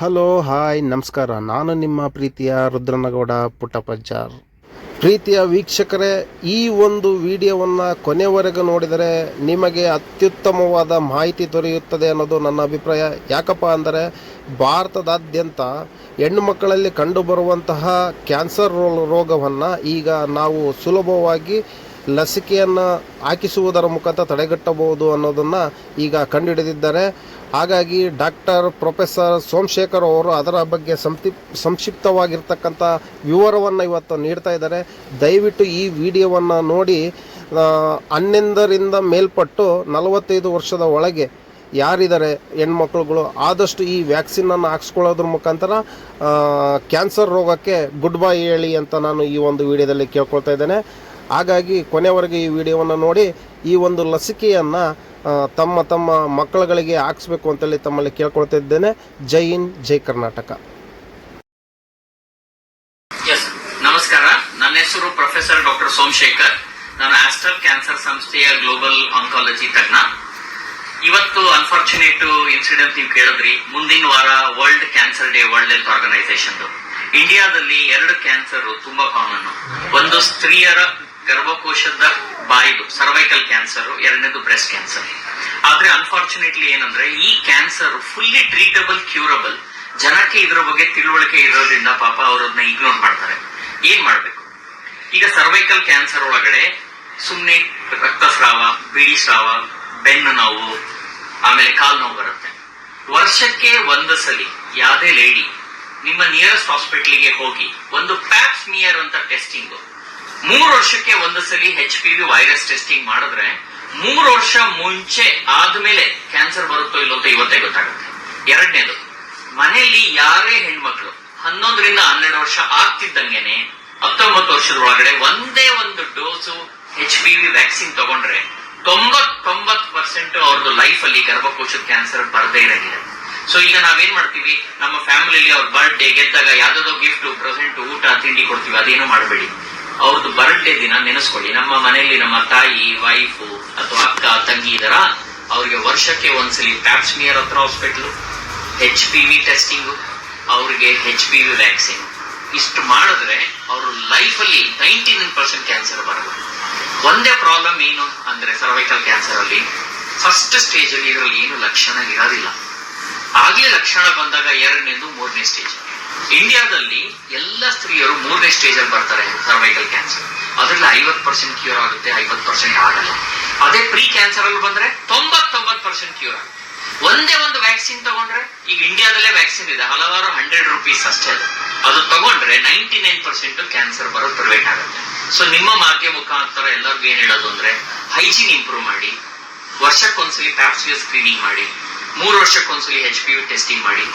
Hello hi ನಮಸ್ಕಾರ. ನಾನು ನಿಮ್ಮ ಪ್ರೀತಿಯ ರುದ್ರನಗೌಡ ಪುಟ್ಟಪಜ್ಜಾರ್ ಪ್ರೀತಿಯ ವೀಕ್ಷಕರೇ, ಈ ಒಂದು ವಿಡಿಯೋವನ್ನು ಕೊನೆವರೆಗೂ ನೋಡಿದರೆ ನಿಮಗೆ ಅತ್ಯುತ್ತಮವಾದ ಮಾಹಿತಿ ದೊರೆಯುತ್ತದೆ ಅನ್ನೋದು ನನ್ನ ಅಭಿಪ್ರಾಯ. ಯಾಕಪ್ಪ ಅಂದರೆ, ಭಾರತದಾದ್ಯಂತ ಹೆಣ್ಣು ಮಕ್ಕಳಲ್ಲಿ ಕಂಡುಬರುವಂತಹ ಕ್ಯಾನ್ಸರ್ ರೋಗವನ್ನು ಈಗ ನಾವು ಸುಲಭವಾಗಿ ಲಸಿಕೆಯನ್ನು ಹಾಕಿಸುವುದರ ಮುಖಾಂತರ ತಡೆಗಟ್ಟಬಹುದು ಅನ್ನೋದನ್ನು ಈಗ ಕಂಡುಹಿಡಿದಿದ್ದಾರೆ. ಹಾಗಾಗಿ ಡಾಕ್ಟರ್ ಪ್ರೊಫೆಸರ್ ಸೋಮಶೇಖರ್ ಅವರು ಅದರ ಬಗ್ಗೆ ಸಂತಿ, ಸಂಕ್ಷಿಪ್ತವಾಗಿರ್ತಕ್ಕಂಥ ವಿವರವನ್ನು ಇವತ್ತು ನೀಡ್ತಾ ಇದ್ದಾರೆ. ದಯವಿಟ್ಟು ಈ ವಿಡಿಯೋವನ್ನು ನೋಡಿ ಹನ್ನೊಂದರಿಂದ ಮೇಲ್ಪಟ್ಟು ನಲವತ್ತೈದು ವರ್ಷದ ಒಳಗೆ ಯಾರಿದ್ದಾರೆ ಹೆಣ್ಮಕ್ಳುಗಳು, ಆದಷ್ಟು ಈ ವ್ಯಾಕ್ಸಿನನ್ನು ಹಾಕ್ಸ್ಕೊಳ್ಳೋದ್ರ ಮುಖಾಂತರ ಕ್ಯಾನ್ಸರ್ ರೋಗಕ್ಕೆ ಗುಡ್ ಬೈ ಹೇಳಿ ಅಂತ ನಾನು ಈ ಒಂದು ವಿಡಿಯೋದಲ್ಲಿ ಕೇಳ್ಕೊಳ್ತಾ ಇದ್ದೇನೆ. ಹಾಗಾಗಿ ಕೊನೆವರೆಗೆ ಈ ವಿಡಿಯೋವನ್ನು ನೋಡಿ, ಈ ಒಂದು ಲಸಿಕೆಯನ್ನು ತಮ್ಮ ತಮ್ಮ ಮಕ್ಕಳುಗಳಿಗೆ ಹಾಕ್ಸ್ಬೇಕು ಅಂತೇಳಿ ತಮ್ಮಲ್ಲಿ ಕೇಳ್ಕೊಳ್ತಾ ಇದ್ದೇನೆ. ಜೈ ಇನ್ ಜೈ ಕರ್ನಾಟಕ. ನಮಸ್ಕಾರ. ನನ್ನ ಹೆಸರು ಪ್ರೊಫೆಸರ್ ಡಾಕ್ಟರ್ ಸೋಮಶೇಖರ್. ನಾನು ಆಸ್ಟರ್ ಕ್ಯಾನ್ಸರ್ ಸಂಸ್ಥೆಯ ಗ್ಲೋಬಲ್ ಆಂಕಾಲಜಿ ತಜ್ಞ. ಇವತ್ತು ಅನ್ಫಾರ್ಚುನೇಟ್ ಇನ್ಸಿಡೆಂಟ್ ನೀವು ಕೇಳಿದ್ರಿ. ಮುಂದಿನ ವಾರ world cancer day world health organisation ಇಂಡಿಯಾದಲ್ಲಿ ಎರಡು ಕ್ಯಾನ್ಸರ್ ತುಂಬಾ ಕಾಮನ್ ಒಂದು ಸ್ತ್ರೀಯರ ಗರ್ಭಕೋಶದ ಬಾಯಿದು ಸರ್ವೈಕಲ್ ಕ್ಯಾನ್ಸರ್ ಎರಡನೇದು ಬ್ರೆಸ್ಟ್ ಕ್ಯಾನ್ಸರ್ ಆದ್ರೆ ಅನ್ಫಾರ್ಚುನೇಟ್ಲಿ ಏನಂದ್ರೆ, ಈ ಕ್ಯಾನ್ಸರ್ ಫುಲ್ಲಿ ಟ್ರೀಟಬಲ್ ಕ್ಯೂರಬಲ್ ಜನಕ್ಕೆ ಇದ್ರ ಬಗ್ಗೆ ತಿಳುವಳಿಕೆ ಇರೋದ್ರಿಂದ ಪಾಪ ಅವರನ್ನ ಇಗ್ನೋರ್ ಮಾಡ್ತಾರೆ. ಏನ್ ಮಾಡ್ಬೇಕು? ಈಗ ಸರ್ವೈಕಲ್ ಕ್ಯಾನ್ಸರ್ ಒಳಗಡೆ ಸುಮ್ನೆ ರಕ್ತಸ್ರಾವ, ಬಿಡಿ ಸ್ರಾವ, ಬೆನ್ನು ನೋವು, ಆಮೇಲೆ ಕಾಲ್ ನೋವು ಬರುತ್ತೆ. ವರ್ಷಕ್ಕೆ ಒಂದು ಸಲಿ ಯಾವುದೇ ಲೇಡಿ ನಿಮ್ಮ ನಿಯರೆಸ್ಟ್ ಹಾಸ್ಪಿಟಲ್ಗೆ ಹೋಗಿ ಒಂದು ಪ್ಯಾಪ್ಸ್ ಸ್ಮಿಯರ್ ಅಂತ ಟೆಸ್ಟಿಂಗ್ ಮೂರು ವರ್ಷಕ್ಕೆ ಒಂದು ಸಲಿ H P V virus testing ಮಾಡಿದ್ರೆ ಮೂರು ವರ್ಷ ಮುಂಚೆ ಆದ್ಮೇಲೆ ಕ್ಯಾನ್ಸರ್ ಬರುತ್ತೋ ಇಲ್ಲೋ ಅಂತ ಇವತ್ತೇ ಗೊತ್ತಾಗುತ್ತೆ. ಎರಡನೇದು, ಮನೆಯಲ್ಲಿ ಯಾರೇ ಹೆಣ್ಮಕ್ಳು ಹನ್ನೊಂದರಿಂದ ಹನ್ನೆರಡು ವರ್ಷ ಆಗ್ತಿದ್ದಂಗೆನೆ ಹತ್ತೊಂಬತ್ತು ವರ್ಷದ ಒಳಗಡೆ ಒಂದೇ ಒಂದು dose H P V vaccine ತಗೊಂಡ್ರೆ ತೊಂಬತ್ತೊಂಬತ್ತು ಪರ್ಸೆಂಟ್ ಅವ್ರದ್ದು ಲೈಫ್ ಅಲ್ಲಿ ಗರ್ಭಕೋಶದ ಕ್ಯಾನ್ಸರ್ ಬರದೇ ಇರಲಿಲ್ಲ ಸೊ ಈಗ ನಾವೇನ್ ಮಾಡ್ತೀವಿ? ನಮ್ಮ ಫ್ಯಾಮಿಲಿಲಿ ಅವ್ರ ಬರ್ಡೇ ಗೆದ್ದಾಗ ಯಾವ್ದಾದ್ರು ಗಿಫ್ಟ್ ಪ್ರೆಸೆಂಟ್ ಊಟ, ತಿಂಡಿ ಕೊಡ್ತೀವಿ. ಅದೇನು ಮಾಡಬೇಡಿ. ಅವ್ರದ್ದು ಬರ್ಡೇ ದಿನ ನೆನೆಸ್ಕೊಳ್ಳಿ. ನಮ್ಮ ಮನೆಯಲ್ಲಿ ನಮ್ಮ ತಾಯಿ ವೈಫು ಅಥವಾ ಅಕ್ಕ, ತಂಗಿ ಇದರ ಅವ್ರಿಗೆ ವರ್ಷಕ್ಕೆ ಒಂದ್ಸಲಿ ಪ್ಯಾಪ್ಸ್ಮಿಯರ್ ಹತ್ರ hospital H P V testing ಅವ್ರಿಗೆ ಹೆಚ್ ಪಿ ವಿ ವ್ಯಾಕ್ಸಿನ್ ಇಷ್ಟು ಮಾಡಿದ್ರೆ ಅವ್ರ ಲೈಫಲ್ಲಿ ನೈಂಟಿ ನೈನ್ ಪರ್ಸೆಂಟ್ ಕ್ಯಾನ್ಸರ್ ಬರಲ್ಲ. ಒಂದೇ ಪ್ರಾಬ್ಲಮ್ ಏನು ಅಂದ್ರೆ ಸರ್ವೈಕಲ್ ಕ್ಯಾನ್ಸರ್ ಅಲ್ಲಿ ಫಸ್ಟ್ ಸ್ಟೇಜ್ ಅಲ್ಲಿ ಇದರಲ್ಲಿ ಏನು ಲಕ್ಷಣ ಇರೋದಿಲ್ಲ. ಆಗ್ಲೇ ಲಕ್ಷಣ ಬಂದಾಗ ಎರಡನೇದು ಮೂರನೇ ಸ್ಟೇಜ್ ಇಂಡಿಯಾದಲ್ಲಿ ಎಲ್ಲ ಸ್ತ್ರೀಯರು ಮೂರನೇ ಸ್ಟೇಜ್ ಅಲ್ಲಿ ಬರ್ತಾರೆ ಸರ್ವೈಕಲ್ ಕ್ಯಾನ್ಸರ್ ಅದರಲ್ಲಿ ಐವತ್ ಪರ್ಸೆಂಟ್ ಕ್ಯೂರ್ ಆಗುತ್ತೆ ಐವತ್ ಪರ್ಸೆಂಟ್ ಆಗಲ್ಲ. ಅದೇ ಪ್ರೀ ಕ್ಯಾನ್ಸರ್ ಅಲ್ಲಿ ಬಂದ್ರೆ ತೊಂಬತ್ತೊಂಬತ್ತು ಪರ್ಸೆಂಟ್ ಕ್ಯೂರ್ ಒಂದೇ ಒಂದು ವ್ಯಾಕ್ಸಿನ್ ತಗೊಂಡ್ರೆ, ಈಗ ಇಂಡಿಯಾದಲ್ಲೇ ವ್ಯಾಕ್ಸಿನ್ ಇದೆ, ಹಲವಾರು ಹಂಡ್ರೆಡ್ ರುಪೀಸ್ ಅಷ್ಟೇ ಅದು. ಅದು ತಗೊಂಡ್ರೆ ನೈಂಟಿ ನೈನ್ ಪರ್ಸೆಂಟ್ ಕ್ಯಾನ್ಸರ್ ಬರೋದು ಪ್ರಿವೆಂಟ್ ಆಗುತ್ತೆ. ಸೊ ನಿಮ್ಮ ಮಾಧ್ಯಮ ಮುಖಾಂತರ ಎಲ್ಲರಿಗೂ ಏನ್ ಹೇಳೋದು ಅಂದ್ರೆ ಹೈಜೀನ್ ಇಂಪ್ರೂವ್ ಮಾಡಿ, ವರ್ಷಕ್ಕೊಂದ್ಸಲಿ ಪ್ಯಾಪ್ಸಿಯ ಸ್ಕ್ರೀನಿಂಗ್ ಮಾಡಿ, ಮೂರು ವರ್ಷಕ್ಕೊಂದ್ಸಲಿ ಹೆಚ್ ಪಿ ಯು ಟೆಸ್ಟಿಂಗ್ ಮಾಡಿ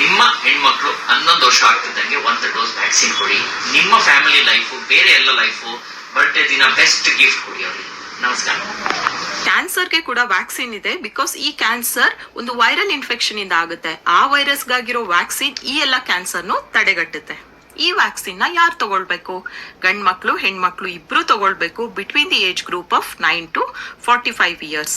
ನಿಮ್ಮ ಹೆಣ್ಮಕ್ಳು ಹನ್ನೊಂದು ವರ್ಷ ಆಗ್ತಿದ್ದಂಗೆ ಒಂದು ಡೋಸ್ ವ್ಯಾಕ್ಸಿನ್ ಕೊಡಿ. ನಿಮ್ಮ ಫ್ಯಾಮಿಲಿ ಲೈಫು, ಬೇರೆ ಎಲ್ಲ ಲೈಫು ಬರ್ಡೇ ದಿನ ಬೆಸ್ಟ್ ಗಿಫ್ಟ್ ಕೊಡಿ ಅವರಿಗೆ. ನಮಸ್ಕಾರ. ಕ್ಯಾನ್ಸರ್ಗೆ ಕೂಡ ವ್ಯಾಕ್ಸಿನ್ ಇದೆ ಬಿಕಾಸ್ ಈ ಕ್ಯಾನ್ಸರ್ ಒಂದು ವೈರಲ್ ಇನ್ಫೆಕ್ಷನ್ ಇಂದ ಆಗುತ್ತೆ. ಆ ವೈರಸ್ ಗಾಗಿರೋ ವ್ಯಾಕ್ಸಿನ್ ಈ ಎಲ್ಲ ಕ್ಯಾನ್ಸರ್ನು ತಡೆಗಟ್ಟುತ್ತೆ. ಈ ವ್ಯಾಕ್ಸಿನ್ನ ಯಾರು ತಗೊಳ್ಬೇಕು? ಗಂಡ್ ಮಕ್ಳು ಹೆಣ್ಮಕ್ಳು ಇಬ್ರು ತಗೊಳ್ಬೇಕು between the age group of nine to forty five years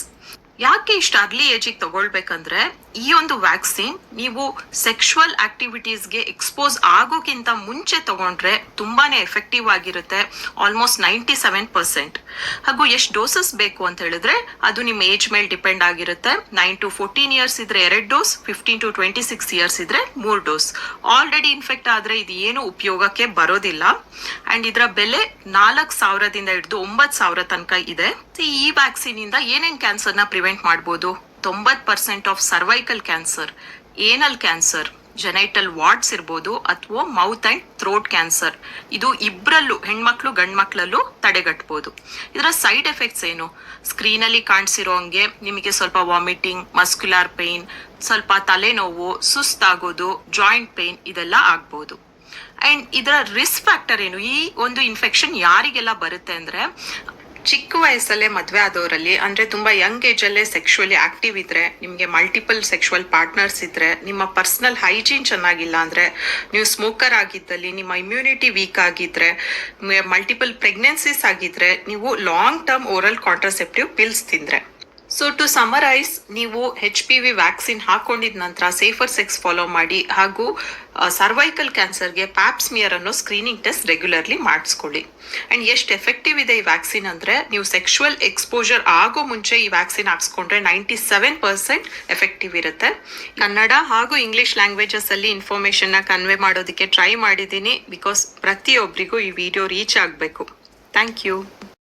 ಯಾಕೆ ಇಷ್ಟು ಅರ್ಲಿ ಏಜಿಗೆ ತಗೊಳ್ಬೇಕಂದ್ರೆ ಈ ಒಂದು ವ್ಯಾಕ್ಸಿನ್ ನೀವು ಸೆಕ್ಷುವಲ್ ಆಕ್ಟಿವಿಟೀಸ್ಗೆ ಎಕ್ಸ್ಪೋಸ್ ಆಗೋಕ್ಕಿಂತ ಮುಂಚೆ ತಗೊಂಡ್ರೆ ತುಂಬಾನೇ ಎಫೆಕ್ಟಿವ್ ಆಗಿರುತ್ತೆ ಆಲ್ಮೋಸ್ಟ್ ನೈಂಟಿ ಸೆವೆನ್ ಪರ್ಸೆಂಟ್ ಹಾಗೂ ಎಷ್ಟು ಡೋಸಸ್ ಬೇಕು ಅಂತ ಹೇಳಿದ್ರೆ ಅದು ನಿಮ್ಮ ಏಜ್ ಮೇಲೆ ಡಿಪೆಂಡ್ ಆಗಿರುತ್ತೆ. ನೈನ್ ಟು ಫೋರ್ಟೀನ್ ಇಯರ್ಸ್ ಇದ್ರೆ ಎರಡು dose fifteen to twenty six years ಇದ್ರೆ ಮೂರು ಡೋಸ್ ಆಲ್ರೆಡಿ ಇನ್ಫೆಕ್ಟ್ ಆದ್ರೆ ಇದು ಏನು ಉಪಯೋಗಕ್ಕೆ ಬರೋದಿಲ್ಲ. ಅಂಡ್ ಇದರ ಬೆಲೆ ನಾಲ್ಕು ಸಾವಿರದಿಂದ ಹಿಡಿದು ಒಂಬತ್ತು ಸಾವಿರ ತನಕ ಇದೆ. ಈ ವ್ಯಾಕ್ಸಿನ್ ಇಂದ ಏನೇನ್ ಕ್ಯಾನ್ಸರ್ನ ಪ್ರಿವೆಂಟ್ ಮಾಡ್ಬೋದು? ತೊಂಬತ್ತು percent of cervical cancer anal cancer genital warts ಇರ್ಬೋದು ಅಥವಾ ಮೌತ್ ಅಂಡ್ ಥ್ರೋಟ್ ಕ್ಯಾನ್ಸರ್ ಇದು ಇಬ್ಬರಲ್ಲೂ ಹೆಣ್ಮಕ್ಳು, ಗಂಡ್ಮಕ್ಳಲ್ಲೂ ತಡೆಗಟ್ಬೋದು. ಇದರ ಸೈಡ್ ಎಫೆಕ್ಟ್ಸ್ ಏನು? ಸ್ಕ್ರೀನಲ್ಲಿ ಕಾಣಿಸಿರೋ ಹಂಗೆ ನಿಮಗೆ ಸ್ವಲ್ಪ ವಾಮಿಟಿಂಗ್ ಮಸ್ಕ್ಯುಲಾರ್ ಪೇನ್ ಸ್ವಲ್ಪ ತಲೆನೋವು, ಸುಸ್ತಾಗೋದು ಜಾಯಿಂಟ್ ಪೇನ್ ಇದೆಲ್ಲ ಆಗ್ಬೋದು. ಅಂಡ್ ಇದರ ರಿಸ್ಕ್ ಫ್ಯಾಕ್ಟರ್ ಏನು? ಈ ಒಂದು ಇನ್ಫೆಕ್ಷನ್ ಯಾರಿಗೆಲ್ಲ ಬರುತ್ತೆ ಅಂದ್ರೆ ಚಿಕ್ಕ ವಯಸ್ಸಲ್ಲೇ ಮದುವೆ ಆದವರಲ್ಲಿ, ಅಂದ್ರೆ ತುಂಬಾ ಯಂಗ್ ಏಜ್ ಅಲ್ಲೇ ಸೆಕ್ಷುವಲಿ ಆಕ್ಟಿವ್ ಇದ್ದರೆ ನಿಮಗೆ ಮಲ್ಟಿಪಲ್ ಸೆಕ್ಷುವಲ್ ಪಾರ್ಟ್ನರ್ಸ್ ಇದ್ದರೆ ನಿಮ್ಮ ಪರ್ಸನಲ್ ಹೈಜೀನ್ ಚೆನ್ನಾಗಿಲ್ಲ ಅಂದ್ರೆ, ನೀವು ಸ್ಮೋಕರ್ ಆಗಿದ್ದಲ್ಲಿ, ನಿಮ್ಮ ಇಮ್ಯುನಿಟಿ ವೀಕ್ ಆಗಿದ್ರೆ ಮಲ್ಟಿಪಲ್ ಪ್ರೆಗ್ನೆನ್ಸೀಸ್ ಆಗಿದ್ರೆ, ನೀವು long term oral contraceptive pills ತಿಂದ್ರೆ. ಸೊ ಟು ಸಮರೈಸ್ ನೀವು ಹೆಚ್ ಪಿ ವಿ ವ್ಯಾಕ್ಸಿನ್ ಹಾಕೊಂಡಿದ ನಂತರ ಸೇಫರ್ ಸೆಕ್ಸ್ ಫಾಲೋ ಮಾಡಿ ಹಾಗೂ ಸರ್ವೈಕಲ್ ಕ್ಯಾನ್ಸರ್ಗೆ ಪ್ಯಾಪ್ಸ್ಮಿಯರ್ ಅನ್ನೋ ಸ್ಕ್ರೀನಿಂಗ್ ಟೆಸ್ಟ್ ರೆಗ್ಯುಲರ್ಲಿ ಮಾಡಿಸ್ಕೊಳ್ಳಿ. ಆ್ಯಂಡ್ ಎಷ್ಟು ಎಫೆಕ್ಟಿವ್ ಇದೆ ಈ ವ್ಯಾಕ್ಸಿನ್ ಅಂದರೆ, ನೀವು ಸೆಕ್ಷುವಲ್ ಎಕ್ಸ್ಪೋಜರ್ ಆಗೋ ಮುಂಚೆ ಈ ವ್ಯಾಕ್ಸಿನ್ ಹಾಕ್ಸ್ಕೊಂಡ್ರೆ ನೈಂಟಿ ಸೆವೆನ್ ಪರ್ಸೆಂಟ್ ಎಫೆಕ್ಟಿವ್ ಇರುತ್ತೆ. ಕನ್ನಡ ಹಾಗೂ ಇಂಗ್ಲೀಷ್ ಲ್ಯಾಂಗ್ವೇಜಸಲ್ಲಿ ಇನ್ಫಾರ್ಮೇಷನ್ನ ಕನ್ವೆ ಮಾಡೋದಕ್ಕೆ ಟ್ರೈ ಮಾಡಿದ್ದೀನಿ ಬಿಕಾಸ್ ಪ್ರತಿಯೊಬ್ಬರಿಗೂ ಈ ವಿಡಿಯೋ ರೀಚ್ ಆಗಬೇಕು. Thank you